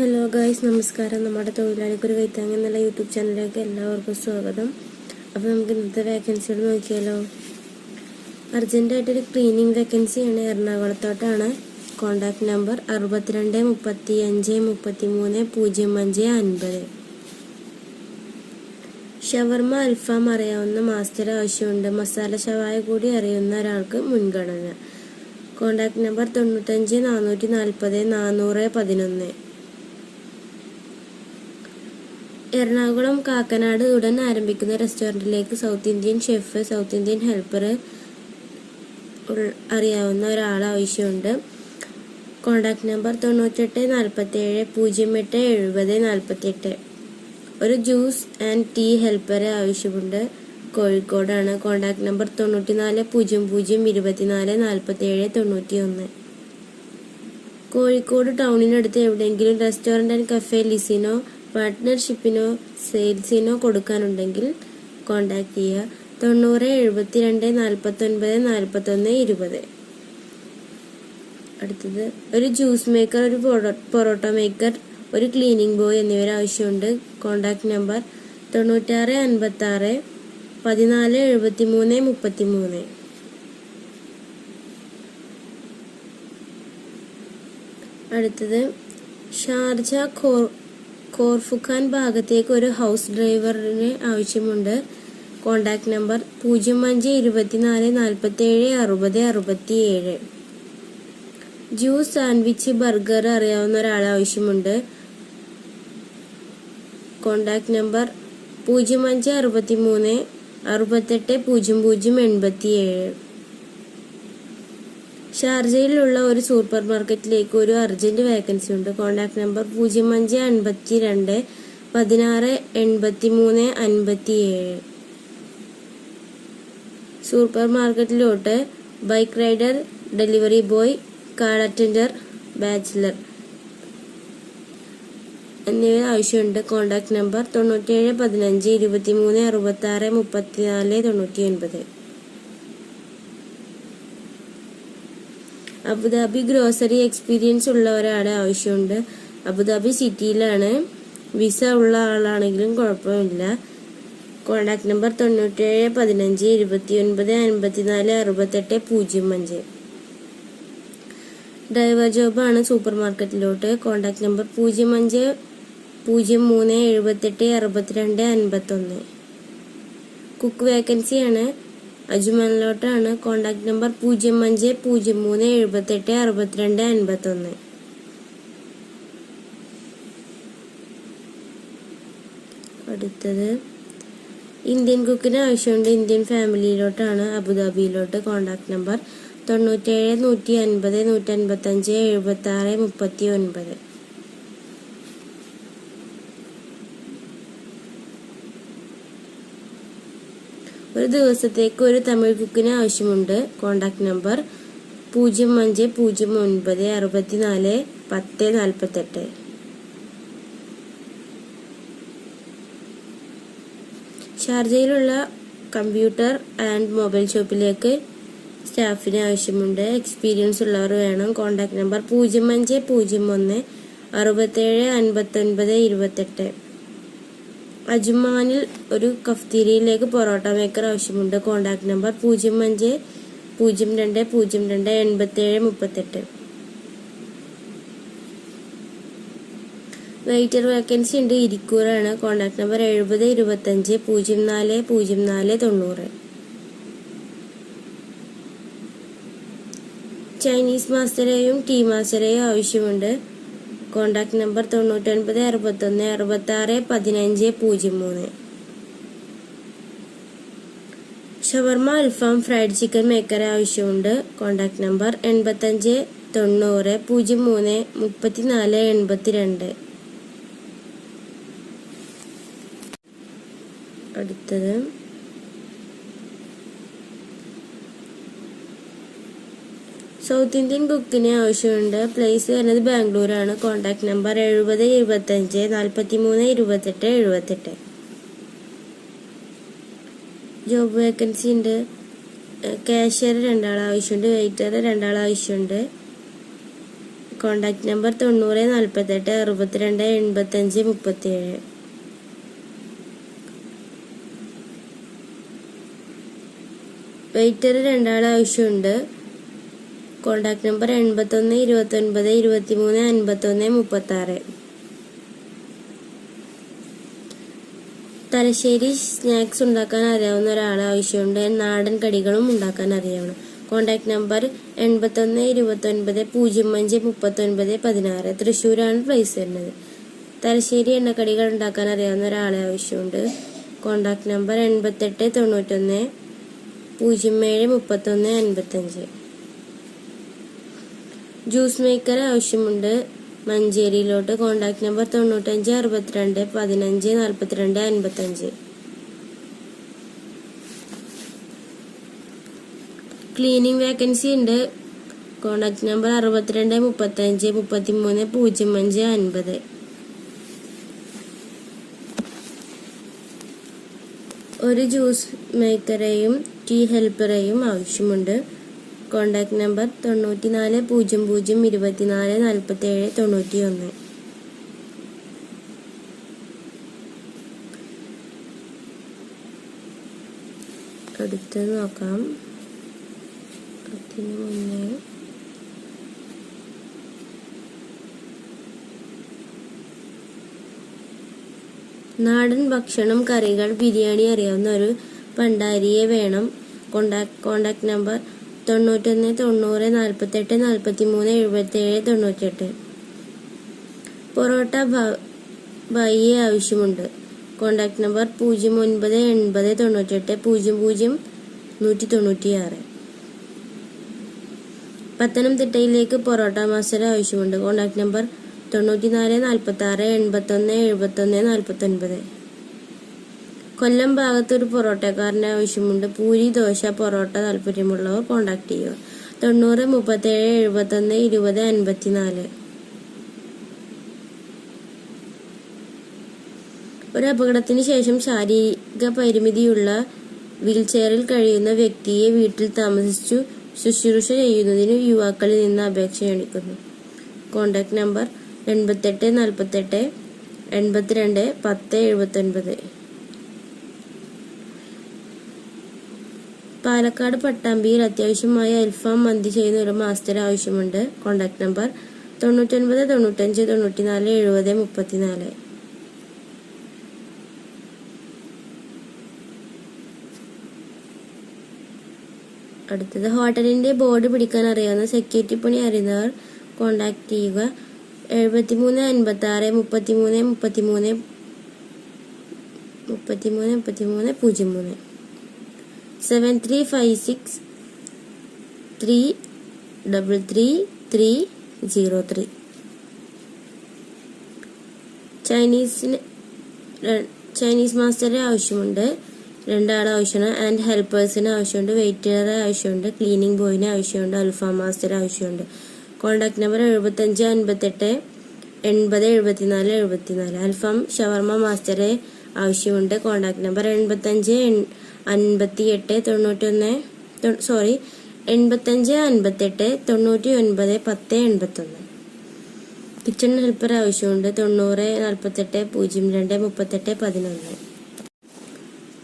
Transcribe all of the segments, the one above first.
Hello guys നമസ്കാരം. നമ്മുടെ തൊഴിലാളിക്കൊരു കൈത്താങ് എന്നുള്ള യൂട്യൂബ് ചാനലിലേക്ക് എല്ലാവർക്കും സ്വാഗതം. അപ്പോൾ നമുക്ക് ഇന്നത്തെ വേക്കൻസികൾ നോക്കിയാലോ? അർജന്റായിട്ടൊരു ക്ലീനിങ് വേക്കൻസിയാണ് എറണാകുളത്തോട്ടാണ്. കോണ്ടാക്ട് നമ്പർ അറുപത്തിരണ്ട് മുപ്പത്തി അഞ്ച് മുപ്പത്തി മൂന്ന് പൂജ്യം അഞ്ച് അൻപത്. ഷവർമ അൽഫാം അറിയാവുന്ന മാസ്റ്റർ ആവശ്യമുണ്ട്. മസാല ഷവായ കൂടി അറിയുന്ന ഒരാൾക്ക് മുൻഗണന. കോണ്ടാക്ട് നമ്പർ തൊണ്ണൂറ്റഞ്ച് നാനൂറ്റി നാൽപ്പത് നാനൂറ് പതിനൊന്ന്. എറണാകുളം കാക്കനാട് ഉടൻ ആരംഭിക്കുന്ന റെസ്റ്റോറന്റിലേക്ക് south Indian chef south Indian helper അറിയാവുന്ന ഒരാൾ ആവശ്യമുണ്ട്. കോണ്ടാക്ട് നമ്പർ തൊണ്ണൂറ്റെട്ട് നാൽപ്പത്തേഴ് പൂജ്യം എട്ട് എഴുപത് നാൽപ്പത്തെട്ട് ഒരു ജ്യൂസ് ആൻഡ് ടീ ഹെൽപ്പറെ ആവശ്യമുണ്ട്. കോഴിക്കോടാണ്. കോണ്ടാക്ട് നമ്പർ തൊണ്ണൂറ്റിനാല് പൂജ്യം പൂജ്യം ഇരുപത്തിനാല് നാൽപ്പത്തേഴ് തൊണ്ണൂറ്റി ഒന്ന് കോഴിക്കോട് ടൗണിനടുത്ത് എവിടെയെങ്കിലും റെസ്റ്റോറന്റ് ആൻഡ് കഫേ ലിസിനോ പാർട്ട്ണർഷിപ്പിനോ സെയിൽസിനോ കൊടുക്കാനുണ്ടെങ്കിൽ കോണ്ടാക്ട് ചെയ്യുക. തൊണ്ണൂറ് എഴുപത്തിരണ്ട് നാൽപ്പത്തൊൻപത് നാൽപ്പത്തൊന്ന് ഇരുപത്. അടുത്തത് ഒരു ജ്യൂസ് മേക്കർ ഒരു പൊറോട്ട മേക്കർ ഒരു ക്ലീനിങ് ബോയ് എന്നിവർ ആവശ്യമുണ്ട്. കോണ്ടാക്ട് നമ്പർ തൊണ്ണൂറ്റാറ് അൻപത്തി ആറ് പതിനാല് എഴുപത്തി മൂന്ന് മുപ്പത്തി മൂന്ന് അടുത്തത് ഷാർജ കോർഫുഖാൻ ഭാഗത്തേക്ക് ഒരു ഹൗസ് ഡ്രൈവറിന് ആവശ്യമുണ്ട്. കോണ്ടാക്ട് നമ്പർ പൂജ്യം അഞ്ച് ഇരുപത്തിനാല് നാൽപ്പത്തേഴ് അറുപത് അറുപത്തി ഏഴ് ജ്യൂസ് സാൻഡ്വിച്ച് ബർഗർ അറിയാവുന്ന ഒരാൾ ആവശ്യമുണ്ട്. കോണ്ടാക്ട് നമ്പർ പൂജ്യം അഞ്ച് അറുപത്തി മൂന്ന് അറുപത്തെട്ട് പൂജ്യം പൂജ്യം എൺപത്തി ഏഴ് ഷാർജയിലുള്ള ഒരു സൂപ്പർ മാർക്കറ്റിലേക്ക് ഒരു അർജന്റ് വേക്കൻസി ഉണ്ട്. കോൺടാക്ട് നമ്പർ പൂജ്യം അഞ്ച് അൻപത്തി രണ്ട് പതിനാറ് എൺപത്തി മൂന്ന് അൻപത്തി ഏഴ് super മാർക്കറ്റിലോട്ട് bike rider delivery boy car attender bachelor എന്നിവ ആവശ്യമുണ്ട്. കോൺടാക്ട് നമ്പർ തൊണ്ണൂറ്റേഴ് പതിനഞ്ച് ഇരുപത്തി മൂന്ന് അറുപത്തി ആറ് മുപ്പത്തിനാല് തൊണ്ണൂറ്റി ഒൻപത് അബുദാബി ഗ്രോസറി എക്സ്പീരിയൻസ് ഉള്ളവരാണ് ആവശ്യമുണ്ട്. അബുദാബി സിറ്റിയിലാണ് വിസ ഉള്ള ആളാണെങ്കിലും കുഴപ്പമില്ല. കോണ്ടാക്ട് നമ്പർ തൊണ്ണൂറ്റേഴ് പതിനഞ്ച് ഇരുപത്തി ഒൻപത് അൻപത്തിനാല് അറുപത്തെട്ട് പൂജ്യം അഞ്ച്. ഡ്രൈവർ ജോബാണ് സൂപ്പർ മാർക്കറ്റിലോട്ട് കോണ്ടാക്ട് നമ്പർ പൂജ്യം അഞ്ച് പൂജ്യം മൂന്ന് എഴുപത്തെട്ട് അറുപത്തിരണ്ട് അൻപത്തൊന്ന്. കുക്ക് വേക്കൻസിയാണ് അജുമാനിലോട്ടാണ് കോണ്ടാക്ട് നമ്പർ പൂജ്യം അഞ്ച് പൂജ്യം മൂന്ന് എഴുപത്തെട്ട് അറുപത്തിരണ്ട് അൻപത്തൊന്ന്. അടുത്തത്. ഇന്ത്യൻ കുക്കിന് ആവശ്യമുണ്ട്. ഇന്ത്യൻ ഫാമിലിയിലോട്ടാണ് അബുദാബിയിലോട്ട് കോണ്ടാക്ട് നമ്പർ തൊണ്ണൂറ്റേഴ് നൂറ്റി അൻപത് നൂറ്റി അൻപത്തഞ്ച് എഴുപത്തി ആറ് മുപ്പത്തി ഒൻപത് ദിവസത്തേക്ക് ഒരു തമിഴ് കുക്കിന് ആവശ്യമുണ്ട്. കോണ്ടാക്ട് നമ്പർ പൂജ്യം അഞ്ച് പൂജ്യം ഒൻപത് അറുപത്തിനാല് പത്ത് നാൽപ്പത്തെട്ട് ഷാർജയിലുള്ള കമ്പ്യൂട്ടർ ആൻഡ് മൊബൈൽ ഷോപ്പിലേക്ക് സ്റ്റാഫിന് ആവശ്യമുണ്ട്. എക്സ്പീരിയൻസ് ഉള്ളവർ വേണം. കോണ്ടാക്ട് നമ്പർ പൂജ്യം അഞ്ച് പൂജ്യം ഒന്ന് അറുപത്തേഴ് അൻപത്തൊൻപത് ഇരുപത്തെട്ട്. അജ്മാനിൽ ഒരു കഫ്തീരിയിലേക്ക് പൊറോട്ട മേക്കർ ആവശ്യമുണ്ട്. കോണ്ടാക്ട് നമ്പർ പൂജ്യം അഞ്ച് പൂജ്യം രണ്ട് പൂജ്യം രണ്ട് എൺപത്തേഴ് മുപ്പത്തെട്ട്. വെയിറ്റർ വേക്കൻസി ഉണ്ട്. ഇരിക്കൂറാണ്. കോണ്ടാക്ട് നമ്പർ എഴുപത് ഇരുപത്തഞ്ച് പൂജ്യം നാല് പൂജ്യം നാല് തൊണ്ണൂറ്. ചൈനീസ് മാസ്റ്ററെയും ടീ മാസ്റ്ററെയും ആവശ്യമുണ്ട്. കോണ്ടാക്ട് നമ്പർ തൊണ്ണൂറ്റൊൻപത് അറുപത്തൊന്ന് അറുപത്തി ആറ് പതിനഞ്ച് പൂജ്യം മൂന്ന്. ഷവർമ അൽഫാം ഫ്രൈഡ് ചിക്കൻ മേക്കർ ആവശ്യമുണ്ട്. കോണ്ടാക്ട് നമ്പർ എൺപത്തഞ്ച് തൊണ്ണൂറ് പൂജ്യം മൂന്ന് മുപ്പത്തിനാല് എൺപത്തിരണ്ട്. അടുത്തത് സൗത്ത് ഇന്ത്യൻ കുക്കിന് ആവശ്യമുണ്ട്. പ്ലേസ് വരുന്നത് ബാംഗ്ലൂരാണ്. കോണ്ടാക്ട് നമ്പർ എഴുപത് ഇരുപത്തഞ്ച് നാൽപ്പത്തി മൂന്ന് ഇരുപത്തെട്ട് എഴുപത്തെട്ട്. ജോബ് വേക്കൻസി ഉണ്ട്. ക്യാഷ്യർ രണ്ടാൾ ആവശ്യമുണ്ട്. വെയിറ്റർ രണ്ടാൾ ആവശ്യമുണ്ട്. കോണ്ടാക്ട് നമ്പർ തൊണ്ണൂറ് നാൽപ്പത്തെട്ട് അറുപത്തിരണ്ട് എൺപത്തഞ്ച് മുപ്പത്തിയേഴ്. വെയിറ്റർ രണ്ടാൾ ആവശ്യമുണ്ട്. കോണ്ടാക്ട് നമ്പർ എൺപത്തൊന്ന് ഇരുപത്തൊൻപത് ഇരുപത്തിമൂന്ന് അൻപത്തൊന്ന് മുപ്പത്തി ആറ് തലശ്ശേരി സ്നാക്സ് ഉണ്ടാക്കാൻ അറിയാവുന്ന ഒരാൾ ആവശ്യമുണ്ട്. നാടൻ കടികളും ഉണ്ടാക്കാൻ അറിയണം. കോണ്ടാക്ട് നമ്പർ എൺപത്തൊന്ന് ഇരുപത്തൊൻപത് പൂജ്യം അഞ്ച് മുപ്പത്തൊൻപത് പതിനാറ്. തൃശ്ശൂരാണ് പ്ലേസ് വരുന്നത്. തലശ്ശേരി എണ്ണക്കടികൾ ഉണ്ടാക്കാൻ അറിയാവുന്ന ഒരാളെ ആവശ്യമുണ്ട്. കോണ്ടാക്ട് നമ്പർ എൺപത്തെട്ട് തൊണ്ണൂറ്റൊന്ന് പൂജ്യം ഏഴ് മുപ്പത്തൊന്ന് അൻപത്തഞ്ച്. ജ്യൂസ് മേക്കർ ആവശ്യമുണ്ട്. മഞ്ചേരിയിലോട്ട് കോണ്ടാക്ട് നമ്പർ തൊണ്ണൂറ്റഞ്ച് അറുപത്തിരണ്ട് പതിനഞ്ച് നാൽപ്പത്തിരണ്ട് അൻപത്തഞ്ച് ക്ലീനിങ് വേക്കൻസി ഉണ്ട്. കോണ്ടാക്ട് നമ്പർ അറുപത്തിരണ്ട് മുപ്പത്തഞ്ച് മുപ്പത്തിമൂന്ന് പൂജ്യം അഞ്ച് അൻപത്. ഒരു ജ്യൂസ് മേക്കറേയും ടീ ഹെൽപ്പറേയും ആവശ്യമുണ്ട്. കോണ്ടാക്ട് നമ്പർ തൊണ്ണൂറ്റിനാല് പൂജ്യം പൂജ്യം ഇരുപത്തിനാല് നാൽപ്പത്തേഴ് തൊണ്ണൂറ്റി ഒന്ന് അടുത്തത് നോക്കാം. അതിന് മുന്നേ നാടൻ ഭക്ഷണം കറികൾ ബിരിയാണി അറിയാവുന്ന ഒരു പണ്ടാരിയെ വേണം. കോണ്ടാക്ട് കോണ്ടാക്ട് നമ്പർ തൊണ്ണൂറ്റൊന്ന് തൊണ്ണൂറ് നാൽപ്പത്തെട്ട് നാൽപ്പത്തി മൂന്ന് എഴുപത്തേഴ് തൊണ്ണൂറ്റെട്ട് പൊറോട്ട ബൈയെ ആവശ്യമുണ്ട്. കോണ്ടാക്ട് നമ്പർ പൂജ്യം ഒൻപത് എൺപത് തൊണ്ണൂറ്റെട്ട് പൂജ്യം പൂജ്യം നൂറ്റി തൊണ്ണൂറ്റിയാറ് പത്തനംതിട്ടയിലേക്ക് പൊറോട്ട മസാല ആവശ്യമുണ്ട്. കോണ്ടാക്ട് നമ്പർ തൊണ്ണൂറ്റിനാല് നാൽപ്പത്തി ആറ് എൺപത്തൊന്ന് എഴുപത്തൊന്ന് നാൽപ്പത്തൊൻപത് കൊല്ലം ഭാഗത്ത് ഒരു പൊറോട്ടക്കാരന് ആവശ്യമുണ്ട്. പൂരി ദോശ പൊറോട്ട താല്പര്യമുള്ളവർ കോണ്ടാക്ട് ചെയ്യുക. തൊണ്ണൂറ് മുപ്പത്തേഴ് എഴുപത്തൊന്ന് ഇരുപത് അൻപത്തിനാല്. ഒരു അപകടത്തിന് ശേഷം ശാരീരിക പരിമിതിയുള്ള വീൽചെയറിൽ കഴിയുന്ന വ്യക്തിയെ വീട്ടിൽ താമസിച്ചു ശുശ്രൂഷ ചെയ്യുന്നതിന് യുവാക്കളിൽ നിന്ന് അപേക്ഷ ക്ഷണിക്കുന്നു. കോണ്ടാക്ട് നമ്പർ എൺപത്തെട്ട് നാൽപ്പത്തെട്ട് എൺപത്തിരണ്ട് പത്ത് എഴുപത്തൊൻപത്. പാലക്കാട് പട്ടാമ്പിയിൽ അത്യാവശ്യമായി അൽഫാം മന്തി ചെയ്യുന്ന ഒരു മാസ്റ്റർ ആവശ്യമുണ്ട്. കോണ്ടാക്ട് നമ്പർ തൊണ്ണൂറ്റൊൻപത് തൊണ്ണൂറ്റഞ്ച് തൊണ്ണൂറ്റിനാല് എഴുപത് മുപ്പത്തിനാല്. അടുത്തത് ഹോട്ടലിന്റെ ബോർഡ് പിടിക്കാൻ അറിയാവുന്ന സെക്യൂരിറ്റി പണി അറിയുന്നവർ കോണ്ടാക്ട് ചെയ്യുക. എഴുപത്തിമൂന്ന് അൻപത്തി ആറ് മുപ്പത്തിമൂന്ന് മുപ്പത്തിമൂന്ന് മുപ്പത്തിമൂന്ന് മുപ്പത്തിമൂന്ന് പൂജ്യം മൂന്ന്. Seven three five six three double three three zero three ചൈനീസിന് Chinese മാസ്റ്ററെ ആവശ്യമുണ്ട്. രണ്ടാളെ ആവശ്യമാണ്. ആൻഡ് ഹെൽപ്പേഴ്സിന് ആവശ്യമുണ്ട്. വെയിറ്ററെ ആവശ്യമുണ്ട്. ക്ലീനിങ് ബോയിന് ആവശ്യമുണ്ട്. അൽഫാം മാസ്റ്റർ ആവശ്യമുണ്ട്. കോണ്ടാക്ട് നമ്പർ എഴുപത്തഞ്ച് അൻപത്തെട്ട് എൺപത് എഴുപത്തിനാല് എഴുപത്തിനാല്. അൽഫാം ഷവർമ മാസ്റ്ററെ ആവശ്യമുണ്ട്. കോണ്ടാക്ട് നമ്പർ എൺപത്തഞ്ച് അൻപത്തി എട്ട് തൊണ്ണൂറ്റൊന്ന് സോറി എൺപത്തഞ്ച് അൻപത്തെട്ട് തൊണ്ണൂറ്റി ഒൻപത് പത്ത് എൺപത്തൊന്ന്. കിച്ചൺ ഹെൽപ്പർ ആവശ്യമുണ്ട്. തൊണ്ണൂറ് നാൽപ്പത്തെട്ട് പൂജ്യം രണ്ട് മുപ്പത്തെട്ട് പതിനൊന്ന്.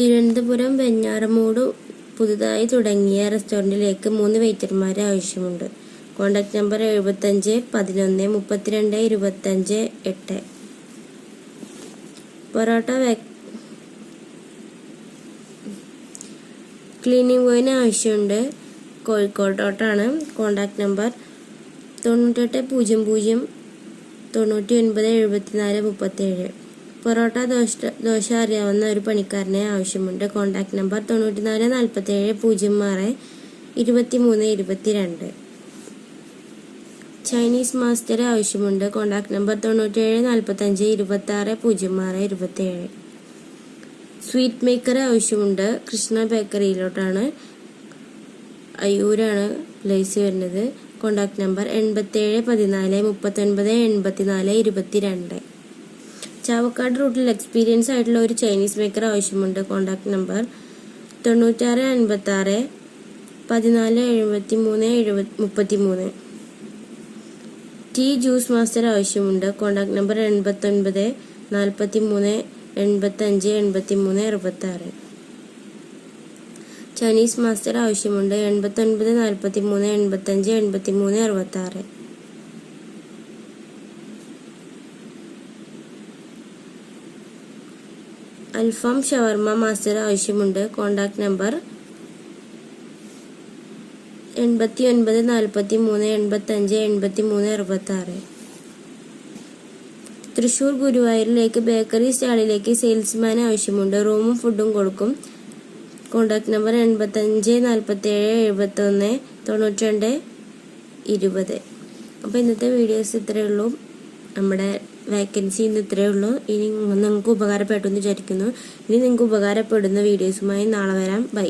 തിരുവനന്തപുരം വെഞ്ഞാറമൂട് പുതുതായി തുടങ്ങിയ റെസ്റ്റോറന്റിലേക്ക് മൂന്ന് വെയിറ്റർമാരെ ആവശ്യമുണ്ട്. കോണ്ടാക്ട് നമ്പർ എഴുപത്തഞ്ച് പതിനൊന്ന് മുപ്പത്തിരണ്ട് ഇരുപത്തഞ്ച് എട്ട്. പൊറോട്ട ക്ലീനിങ് ബോയിന് ആവശ്യമുണ്ട്. കോഴിക്കോട്ടോട്ടാണ് കോണ്ടാക്ട് നമ്പർ തൊണ്ണൂറ്റെട്ട് പൂജ്യം പൂജ്യം തൊണ്ണൂറ്റി ഒൻപത് എഴുപത്തിനാല് മുപ്പത്തേഴ്. പൊറോട്ട ദോശ ദോശ അറിയാവുന്ന ഒരു പണിക്കാരനെ ആവശ്യമുണ്ട്. കോണ്ടാക്ട് നമ്പർ തൊണ്ണൂറ്റിനാല് നാൽപ്പത്തേഴ് പൂജ്യം ആറ് ഇരുപത്തി ഇരുപത്തിമൂന്ന് ഇരുപത്തിരണ്ട്. ചൈനീസ് മാസ്റ്റർ ആവശ്യമുണ്ട്. കോണ്ടാക്ട് നമ്പർ തൊണ്ണൂറ്റേഴ് നാൽപ്പത്തഞ്ച് ഇരുപത്തി ആറ് പൂജ്യം ആറ് ഇരുപത്തിയേഴ് സ്വീറ്റ് മേക്കർ ആവശ്യമുണ്ട്. കൃഷ്ണ ബേക്കറിയിലോട്ടാണ്. അയ്യൂരാണ് പ്ലേസ് വരുന്നത്. കോണ്ടാക്ട് നമ്പർ എൺപത്തേഴ് പതിനാല് മുപ്പത്തൊൻപത് എൺപത്തിനാല് ഇരുപത്തിരണ്ട്. ചാവക്കാട് റൂട്ടിൽ എക്സ്പീരിയൻസ് ആയിട്ടുള്ള ഒരു ചൈനീസ് മേക്കർ ആവശ്യമുണ്ട്. കോണ്ടാക്ട് നമ്പർ തൊണ്ണൂറ്റാറ് അൻപത്തി ആറ് പതിനാല് എഴുപത്തി മൂന്ന് എഴുപത്തി മുപ്പത്തി മൂന്ന് ടീ ജ്യൂസ് മാസ്റ്റർ ആവശ്യമുണ്ട്. കോണ്ടാക്ട് നമ്പർ എൺപത്തൊൻപത് നാൽപ്പത്തി മൂന്ന് എൺപത്തഞ്ച് എൺപത്തി മൂന്ന് അറുപത്തി ആറ് ചൈനീസ് മാസ്റ്റർ ആവശ്യമുണ്ട്. എൺപത്തൊൻപത് നാൽപ്പത്തി മൂന്ന് എൺപത്തഞ്ച് എൺപത്തി മൂന്ന് അറുപത്തി ആറ് അൽഫാം ഷവർമ മാസ്റ്റർ ആവശ്യമുണ്ട്. കോണ്ടാക്ട് നമ്പർ എൺപത്തി ഒൻപത് നാൽപ്പത്തി മൂന്ന് എൺപത്തഞ്ച് എൺപത്തി മൂന്ന് അറുപത്തി ആറ് തൃശൂർ ഗുരുവായൂരിലേക്ക് ബേക്കറി സ്റ്റാളിലേക്ക് സെയിൽസ്മാൻ ആവശ്യമുണ്ട്. റൂമും ഫുഡും കൊടുക്കും. കോൺടാക്ട് നമ്പർ എൺപത്തഞ്ച് നാൽപ്പത്തേഴ് എഴുപത്തൊന്ന് തൊണ്ണൂറ്റി രണ്ട് ഇരുപത്. അപ്പോൾ ഇന്നത്തെ വീഡിയോസ് ഇത്രയേ ഉള്ളൂ. നമ്മുടെ വേക്കൻസി ഇന്ന് ഇത്രയേ ഉള്ളൂ. ഇനി നിങ്ങൾക്ക് ഉപകാരപ്പെട്ടു എന്ന് വിചാരിക്കുന്നു. ഇനി നിങ്ങൾക്ക് ഉപകാരപ്പെടുന്ന വീഡിയോസുമായി നാളെ വരാം. ബൈ